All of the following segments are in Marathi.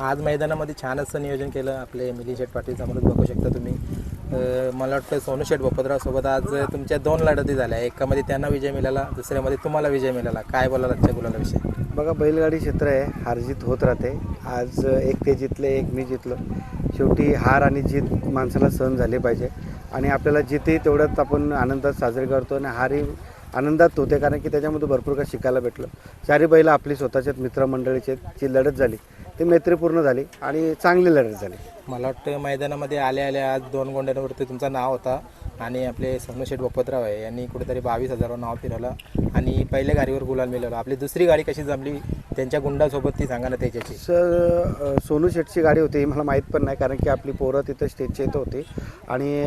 आज मैदानामध्ये छान असं नियोजन केलं आपले मिलिंद शेठ पाटील समोर बघू शकता तुम्ही. मला वाटतं सोनू शेठ बपतरावसोबत आज तुमच्या दोन लढती झाल्या. एकामध्ये त्यांना विजय मिळाला दुसऱ्यामध्ये तुम्हाला विजय मिळाला. काय बोला आजच्या गुलालाविषयी बघा बैलगाडी क्षेत्र आहे हार जीत होत राहते. आज एक ते जितले एक मी जितलो. शेवटी हार आणि जीत माणसाला सहन झाले पाहिजे. आणि आपल्याला जिते तेवढंच आपण आनंदात साजरे करतो आणि हारही आनंदात होते कारण की त्याच्यामध्ये भरपूर काही शिकायला भेटलं. चारी बैलं आपली स्वतःच्यात मित्रमंडळीचे जी लढत झाली. ती मैत्रीपूर्ण झाली आणि चांगली लढत झाली. मला वाटतं मैदानामध्ये आल्या आल्या आज दोन गोंड्यांवरती तुमचं नाव होता आणि आपले सोनू शेठ बोपतराव आहे. यांनी कुठेतरी बावीस हजारावर नाव फिरवलं आणि पहिल्या गाडीवर गुलाल मिळवलं. आपली दुसरी गाडी कशी जमली? त्यांच्या गुंडासोबत ती सांगा ना त्याच्याची. सर सोनू शेटची गाडी होती मला माहीत पण नाही कारण की आपली पोरं तिथं स्टेजच्या इथं होती. आणि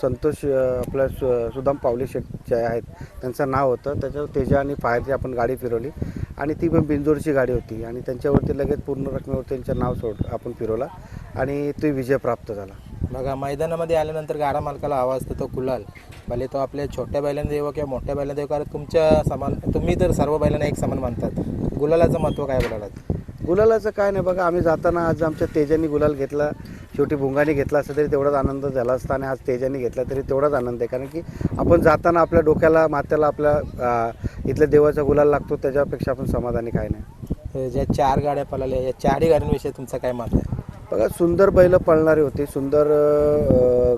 संतोष सु सुदाम पावले शेट जे आहेत. त्यांचं नाव होतं. त्याच्यावर तेजा आणि फायरची आपण गाडी फिरवली. आणि ती पण बिंजोरची गाडी होती. आणि त्यांच्यावरती लगेच पूर्ण रकमेवर त्यांचं नाव सोड आपण फिरवला. आणि तो विजय प्राप्त झाला. बघा मैदानामध्ये आल्यानंतर गाडा मालकाला हवा असतो तो गुलाल भले तो आपल्या छोट्या बैलांना देव किंवा मोठ्या बैलांना देव कारण तुमच्या समान तुम्ही तर सर्व बैलांना एक समान मानतात. गुलालाचं महत्त्व काय बोलालात गुलालाचं काय नाही बघा आम्ही जाताना आज आमच्या तेजानी गुलाल घेतला शेवटी भुंगाने घेतला असता तरी तेवढाच आनंद झाला असता आणि आज तेजानी घेतला तरी तेवढाच आनंद आहे. कारण की आपण जाताना आपल्या डोक्याला माथ्याला आपल्या इथल्या देवाचा गुलाल लागतो त्याच्यापेक्षा आपण समाधानी काय नाही. अं, ज्या चार गाड्या पळाल्या या चारही गाड्यांविषयी तुमचं काय मत आहे? बघा सुंदर बैलं पळणारी होती. सुंदर अ,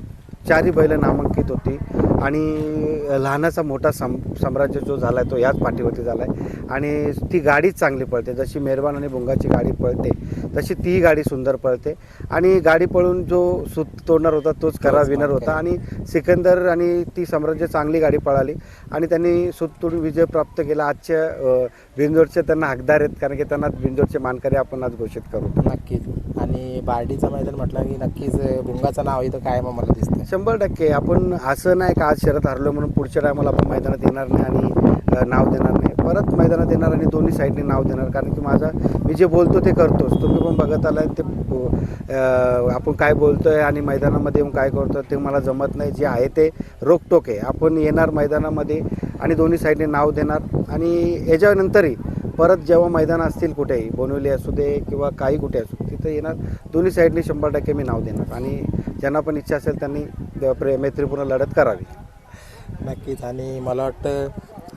चारही बैलं नामांकित होती. आणि लहानाचा मोठा सम साम्राज्य जो झाला आहे तो याच पाठीवरती झाला आहे आणि ती गाडीच चांगली पळते. जशी मेहरबान आणि भुंगाची गाडी पळते तशी ती गाडी सुंदर पळते. आणि गाडी पळून जो सूत तोडणार होता तोच खरा विनर. होता. आणि सिकंदर आणि ती साम्राज्य चांगली गाडी पळाली. आणि त्यांनी सूत तोडून विजय प्राप्त केला. आजच्या अ, बिंजोरचे त्यांना हकदार आहेत. कारण की त्यांना बिंजोरचे मानकरी आपण आज घोषित करू. नक्कीच. आणि बार्डीचं मैदान म्हटलं की नक्कीच भुंगाचं नाव इथं मग मला दिसतं शंभर टक्के. आपण असं नाही का आज शरद हरलो म्हणून पुढच्या टायमाला आपण मैदानात येणार नाही आणि नाव देणार नाही. परत मैदानात येणार आणि दोन्ही साईडने नाव देणार. कारण की माझा मी जे बोलतो ते करतोच. तुम्ही पण बघत आलाय ते हो, आपण काय बोलतोय आणि मैदानामध्ये येऊन काय करतो ते मला जमत नाही. जे आहे ते रोकटोक आहे. आपण येणार मैदानामध्ये आणि दोन्ही साईडने नाव देणार. आणि याच्यानंतरही परत जेव्हा मैदान असतील कुठेही बोनवली असू दे किंवा काही कुठे असू तिथं येणार. दोन्ही साईडने शंभर टक्के मी नाव देणार. आणि ज्यांना पण इच्छा असेल त्यांनी प्रे मैत्रीपूर्ण लढत करावी. नक्कीच. आणि मला वाटतं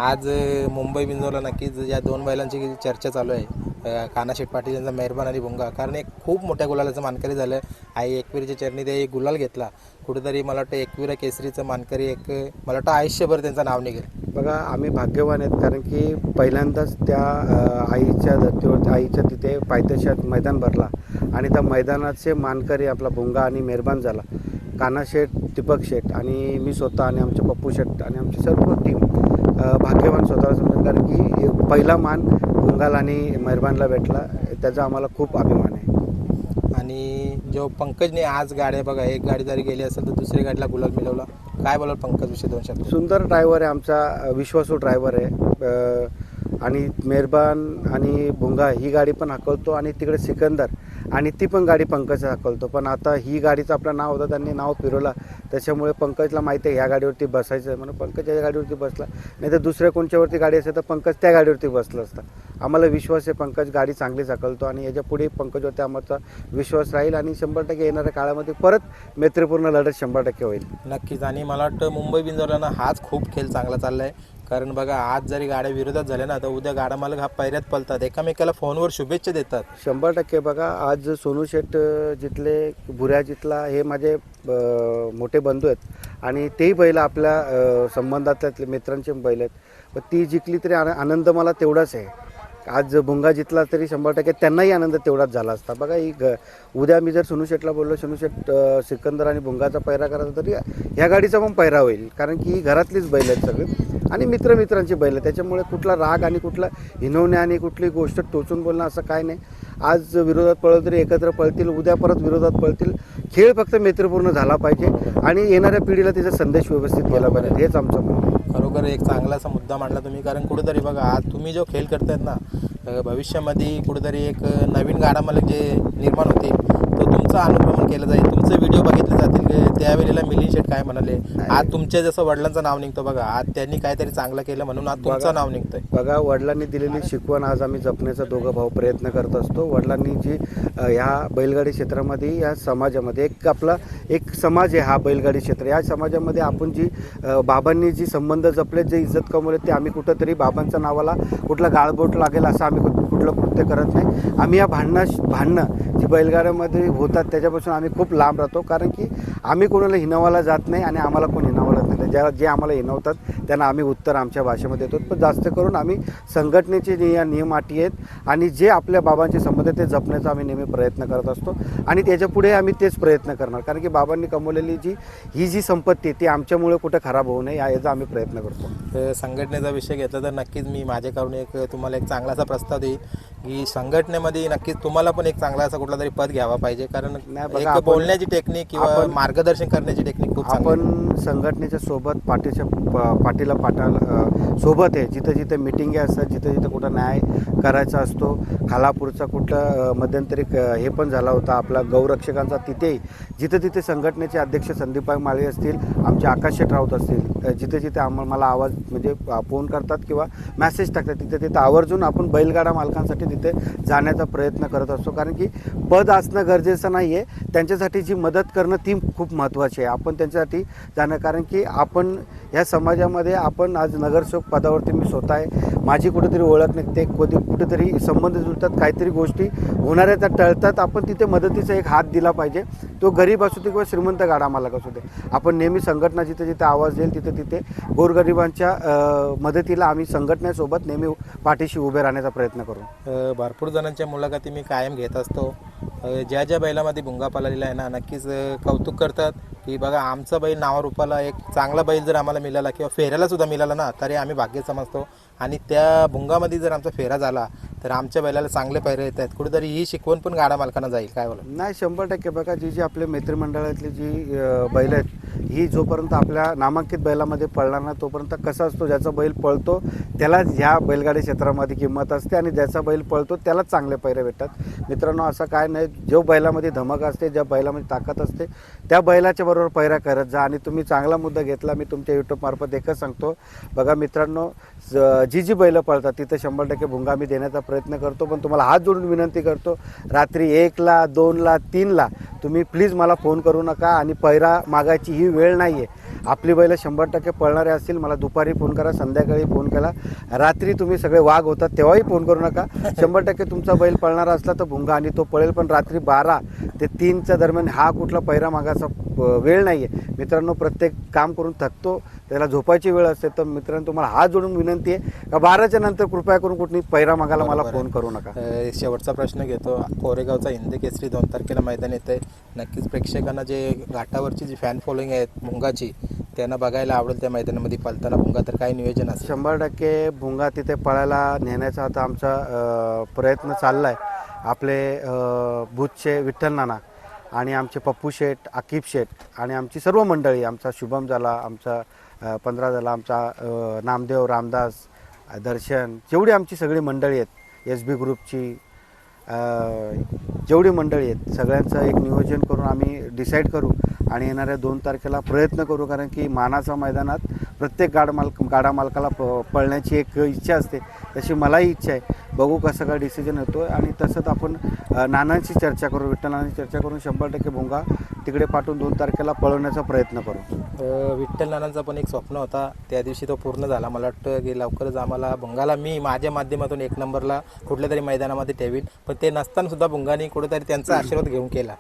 आज मुंबई बिंजोरला नक्कीच या दोन बैलांची चर्चा चालू आहे. अं, पाटील यांचा मेहरबान आणि भुंगा. कारण एक खूप मोठ्या गुलालाचं मानकरी झालं. आई एकविरीच्या चरणी ते एक गुलाल घेतला. कुठेतरी मला वाटतं एकवीर केसरीचं मानकरी एक मला वाटतं आयुष्यभर त्यांचं नाव निघेल. बघा आम्ही भाग्यवान आहेत कारण की पहिल्यांदाच त्या आईच्या धर्तीवर आईच्या तिथे पायथ्याशात मैदान भरला. आणि त्या मैदानाचे मानकरी आपला भुंगा आणि मेहरबान झाला. काना शेठ दीपक शेठ आणि मी स्वतः आणि आमचे पप्पू शेठ आणि आमची सर्व टीम भाग्यवान स्वतःला समजत कारण की पहिला मान भुंगाला आणि मेहरबानला भेटला त्याचा आम्हाला खूप अभिमान आहे. आणि जो पंकजने आज गाड्या बघा एक गाडी जरी गेली असेल तर दुसरी गाडीला गुलाल मिळवला. काय बोलाल पंकज विषयी दोन शब्द? सुंदर ड्रायव्हर आहे आमचा विश्वासू ड्रायव्हर आहे. आणि मेहरबान आणि भुंगा ही गाडी पण हाकलतो. आणि तिकडे सिकंदर आणि ती पण गाडी पंकज हाकलतो पण आता ही गाडीचं आपलं नाव होतं त्यांनी नाव फिरवला. त्याच्यामुळे पंकजला माहिती आहे ह्या गाडीवरती बसायचं. आहे म्हणून पंकज या गाडीवरती बसला. नाही तर दुसऱ्या कोणच्यावरती गाडी असेल तर पंकज त्या गाडीवरती बसलं असतं. आम्हाला विश्वास आहे पंकज गाडी चांगलीच हाकलतो आणि याच्यापुढे पंकजवरती आमचा विश्वास राहील आणि शंभर टक्के येणाऱ्या काळामध्ये परत मैत्रीपूर्ण लढत शंभर टक्के होईल. नक्कीच. आणि मला वाटतं मुंबई बिंजोरला हाच खूप खेळ चांगला चालला आहे कारण बघा आज जरी गाड्या विरोधात झाल्या ना तर उद्या गाडा मालक हा पैऱ्यात पलतात. एकामेकाला फोनवर शुभेच्छा देतात. शंभर टक्के बघा आज सोनू शेठ जिथले भुऱ्या जिथला हे माझे मोठे बंधू आहेत. आणि तेही बैल आपल्या संबंधातल्या मित्रांचे बैल आहेत. ती जिंकली तरी आन- आनंद मला तेवढाच आहे. आज भुंगा जितला तरी शंभर टक्के त्यांनाही आनंद तेवढाच झाला असता. बघा ही ग उद्या मी जर सोनू शेठला बोललो सोनूशेठ सिकंदर आणि भुंगाचा पैरा करायचा तरी ह्या गाडीचा पण पैरा होईल. कारण की ही घरातलीच बैल आहेत सगळी. आणि मित्रमित्रांची बैल आहेत. त्याच्यामुळे कुठला राग आणि कुठला हिनवणे आणि कुठली गोष्ट टोचून बोलणं असं काय नाही. आज विरोधात पळलं तरी एकत्र पळतील उद्या परत विरोधात पळतील. खेळ फक्त मैत्रीपूर्ण झाला पाहिजे. आणि येणाऱ्या पिढीला तिचा संदेश व्यवस्थित केला पाहिजे. हेच आमचं म्हणणं खरोखर एक चांगला असा मुद्दा मांडला तुम्ही. कारण कुठेतरी बघा आज तुम्ही जो खेळ करतायत ना भविष्यामध्ये कुठेतरी एक नवीन गाडा मला जे निर्माण होतील तुमचं अनुक्रमण केलं जाईल. तुमचे व्हिडिओ बघितले जातील त्यावेळेला मिलिंद शेठ काय म्हणाले? आज तुमच्या जसं वडिलांचं नाव निघतं बघा आज त्यांनी काहीतरी चांगलं केलं म्हणून आज तुमचं नाव निघतंय. बघा वडिलांनी दिलेली शिकवण आज आम्ही जपण्याचा दोघं भाऊ प्रयत्न करत असतो. वडिलांनी जी ह्या बैलगाडी क्षेत्रामध्ये या समाजामध्ये एक आपला एक समाज आहे हा बैलगाडी क्षेत्र. या समाजामध्ये आपण जी बाबांनी जी संबंध जपले जे इज्जत कमवले ते आम्ही कुठंतरी बाबांच्या नावाला कुठलं गाळबोट लागेल असं आम्ही कुठ- कुठलं कृत्य करत नाही. आम्ही या भांडणं भांडणं जी बैलगाड्यामध्ये होतात त्याच्यापासून आम्ही खूप लांब राहतो. कारण की आम्ही कोणाला हिनवायला जात नाही आणि आम्हाला कोण हिनवलं नाही. ज्या जे आम्हाला हिनवतात त्यांना आम्ही उत्तर आमच्या भाषेमध्ये देतो. पण जास्त करून आम्ही संघटनेचे निय नियम अटी आहेत आणि जे आपल्या बाबांचे संबंध आहेत ते जपण्याचा आम्ही नेहमी प्रयत्न करत असतो. आणि त्याच्यापुढे आम्ही तेच प्रयत्न करणार. कारण की बाबांनी कमवलेली जी ही जी संपत्ती आहे ती आमच्यामुळे कुठं खराब होऊ नये याचा आम्ही प्रयत्न करतो. तर संघटनेचा विषय घेतला तर नक्कीच मी माझ्याकडून एक तुम्हाला एक चांगला असा प्रस्ताव देईन की संघटनेमध्ये नक्कीच तुम्हाला पण एक चांगला असा कुठला तरी पद घ्यावा पाहिजे. कारण एक बोलण्याची टेक्निक किंवा मार्गदर्शन करण्याची टेक्निक खूप. आपण संघटनेच्या सोबत पाठीच्या प- पाठीला पाटाला अ, सोबत आहे. जिथं जिथं मिटिंगी असतात जिथं जिथं कुठं न्याय करायचा असतो. खालापूरचा कुठला अ, मध्यंतरी क- हे पण झाला होता आपला गौरक्षकांचा तिथेही. जिथं तिथे संघटनेचे अध्यक्ष संदीपभाई माळी असतील आमचे आकाश शेठ राऊत असतील जिथे जिथे आम्हाला मला आवाज म्हणजे फोन करतात किंवा मॅसेज टाकतात. तिथे तिथे आवर्जून आपण बैलगाडा मालकांसाठी तिथे जाण्याचा प्रयत्न करत असतो. कारण की पद असणं गरजेचं नाही आहे त्यांच्यासाठी जी मदत करणं ती खूप महत्त्वाची आहे. आपण त्यांच्यासाठी जाणं कारण की आपण ह्या समाजामध्ये आपण आज नगरसेवक पदावरती मी स्वतः आहे. माझी कुठेतरी ओळख निघते कधी कुठेतरी संबंध जुळतात. काहीतरी गोष्टी होणाऱ्या त्या टळतात. आपण तिथे मदतीचा एक हात दिला पाहिजे. तो गरीब असू दे किंवा श्रीमंत गाडा मालक असू दे. आपण नेहमी संघटना जिथे जिथे आवाज देईल तिथे तिथे गोरगरिबांच्या अ, मदतीला आम्ही संघटनेसोबत नेहमी पाठीशी उभे राहण्याचा प्रयत्न करू. भरपूर जणांच्या मुलाखती मी कायम घेत असतो. ज्या ज्या बैलामध्ये भुंगा पळालेला आहे ना नक्कीच कौतुक करतात की बघा आमचा बैल नावारूपाला एक चांगला बैल जर आम्हाला मिळाला किंवा फेऱ्याला सुद्धा मिळाला ना तरी आम्ही भाग्य समजतो. आणि त्या भुंगामध्ये जर आमचा फेरा झाला तर आमच्या बैलाला चांगले पैरे येत आहेत. कुठेतरी ही शिकवण पण गाडा मालकांना जाईल. काय बोला नाही शंभर टक्के. बघा जी जी आपले मित्रमंडळातली जी बैल आहेत ही जोपर्यंत आपल्या नामांकित बैलामध्ये पळणार नाही तोपर्यंत कसा असतो ज्याचा बैल पळतो त्यालाच ह्या बैलगाडी क्षेत्रामध्ये किंमत असते आणि ज्याचा बैल पळतो त्यालाच चांगले पैरे भेटतात. मित्रांनो असं काय नाही जो बैलामध्ये धमक असते ज्या बैलामध्ये ताकद असते त्या बैलाच्या बरोबर पैरा करत जा आणि तुम्ही चांगला मुद्दा घेतला मी तुमच्या यूट्यूबमार्फत एकच सांगतो. बघा मित्रांनो जी जी बैलं पळतात तिथं शंभर टक्के भुंगा मी देण्याचा प्रयत्न करतो पण तुम्हाला हात जोडून विनंती करतो रात्री एकला दोनला तीनला तुम्ही प्लीज मला फोन करू नका आणि पैरा मागायची ही वेळ नाही आहे आपली बैलं शंभर टक्के पळणारे असतील मला दुपारी फोन करा संध्याकाळी फोन केला. रात्री तुम्ही सगळे वाघ होतात तेव्हाही फोन करू नका. शंभर टक्के तुमचा बैल पळणारा असला तर भुंगा आणि तो पळेल पण रात्री बारा ते तीनच्या दरम्यान हा कुठला पैरा मागायचा अ, वेळ नाही आहे मित्रांनो प्रत्येक काम करून थकतो त्याला झोपायची वेळ असते तर मित्रांनो तुम्हाला हात जोडून विनंती आहे का बाराच्या नंतर कृपया करून कुठली पैरा मागायला मला. फोन करू नका. शेवटचा प्रश्न घेतो. कोरेगावचा हिंदी केसरी दोन तारखेला मैदान येते नक्कीच प्रेक्षकांना जे घाटावरची जी फॅन फॉलोईंग आहेत भुंगाची. त्यांना बघायला आवडेल त्या मैदानामध्ये पळताना. भुंगा तर काय नियोजन असेल. शंभर टक्के भुंगा तिथे पळायला नेण्याचा आता आमचा प्रयत्न चालला आहे आपले भूतचे विठ्ठल नाना आणि आमचे पप्पू शेठ आकिब शेठ आणि आमची सर्व मंडळी आमचा शुभम झाला आमचा पंधरा झाला आमचा नामदेव रामदास दर्शन जेवढी आमची सगळी मंडळी आहेत एस बी ग्रुपची जेवढी मंडळी आहेत सगळ्यांचं एक नियोजन करून आम्ही डिसाईड करू आणि येणाऱ्या दोन तारखेला प्रयत्न करू कारण की मानाच्या मैदानात प्रत्येक गाड मालक गाडा मालकाला प पळण्याची एक इच्छा असते तशी मलाही इच्छा आहे. बघू कसं काय डिसिजन येतो आणि तसंच आपण नानांची चर्चा करू विठ्ठल नानांची चर्चा करून शंभर टक्के भोंगा तिकडे पाठवून दोन तारखेला पळवण्याचा प्रयत्न करू. अ, विठ्ठल नानांचा पण एक स्वप्न होता. त्या दिवशी तो पूर्ण झाला. मला वाटतं की लवकरच आम्हाला भुंगाला मी माझ्या माध्यमातून एक नंबरला कुठल्या तरी मैदानामध्ये ठेवीन. पण ते नसताना सुद्धा भुंगाने कुठेतरी त्यांचा आशीर्वाद घेऊन केला.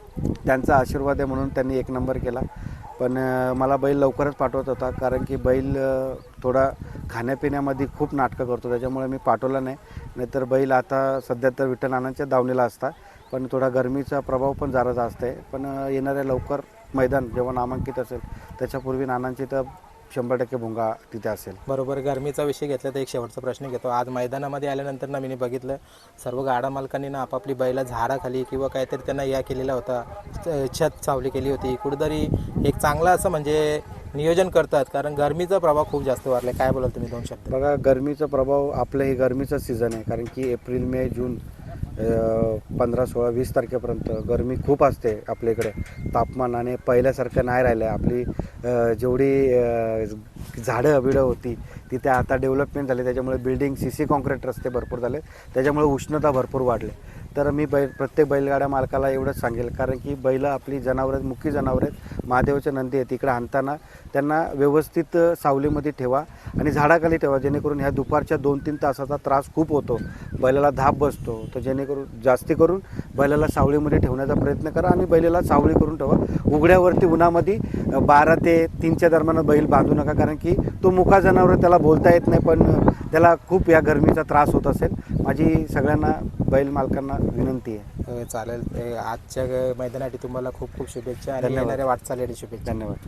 त्यांचा आशीर्वाद आहे म्हणून त्यांनी एक नंबर केला. पण अ, मला बैल लवकरच पाठवत होता. कारण की बैल अ, थोडा खाण्यापिण्यामध्ये खूप नाटकं करतो. त्याच्यामुळे मी पाठवला नाही. नाहीतर बैल आता सध्या तर विठ्ठल नानांच्या दावणीला असता. पण थोडा गरमीचा प्रभाव पण जरा जास्त आहे. पण येणाऱ्या लवकर मैदान जेव्हा नामांकित असेल त्याच्यापूर्वी नानांची तर शंभर टक्के भुंगा तिथे असेल. बरोबर गरमीचा विषय घेतला तर एक शेवटचा प्रश्न घेतो. आज मैदानामध्ये आल्यानंतर ना मी बघितलं सर्व गाडा मालकांनी ना आपापली बैला झाडाखाली किंवा काहीतरी त्यांना या केलेला होता. छत सावली केली होती. कुठेतरी एक चांगला असं म्हणजे नियोजन करतात कारण गरमीचा प्रभाव खूप जास्त वाढला काय बोलाल तुम्ही दोन शब्द? बघा गरमीचा प्रभाव आपलं हे गरमीचा सीझन आहे. कारण की एप्रिल मे जून पंधरा सोळा वीस तारखेपर्यंत गरमी खूप असते आपल्या इकडे तापमान आणि पहिल्यासारखं नाही राहिलं आहे आपली जेवढी झाडं बिडं होती तिथे आता डेव्हलपमेंट झाली. त्याच्यामुळे बिल्डिंग सी सी कॉन्क्रीट रस्ते भरपूर झाले. त्याच्यामुळे उष्णता भरपूर वाढली. तर मी बैल प्रत्येक बैलगाड्या मालकाला एवढंच सांगेल. कारण की बैलं आपली जनावरं मुख्य जनावरं आहेत. महादेवाच्या नंदी आहेत तिकडे आणताना त्यांना व्यवस्थित सावलीमध्ये ठेवा आणि झाडाखाली ठेवा जेणेकरून ह्या दुपारच्या दोन तीन तासाचा त्रास खूप होतो. बैलाला धाप बसतो तर जेणेकरून जास्ती करून बैलाला सावलीमध्ये ठेवण्याचा प्रयत्न करा आणि बैलाला सावळी करून ठेवा. उघड्यावरती उन्हामध्ये बारा ते तीनच्या दरम्यान बैल बांधू नका कारण की तो मुका जनावर त्याला बोलता येत नाही पण त्याला खूप या गरमीचा त्रास होत असेल. माझी सगळ्यांना बैल मालकांना विनंती आहे. चालेल. ते आजच्या मैदानासाठी तुम्हाला खूप खूप शुभेच्छा आणि धन्यवाद. येणाऱ्या वाटचालीसाठी शुभेच्छा. धन्यवाद.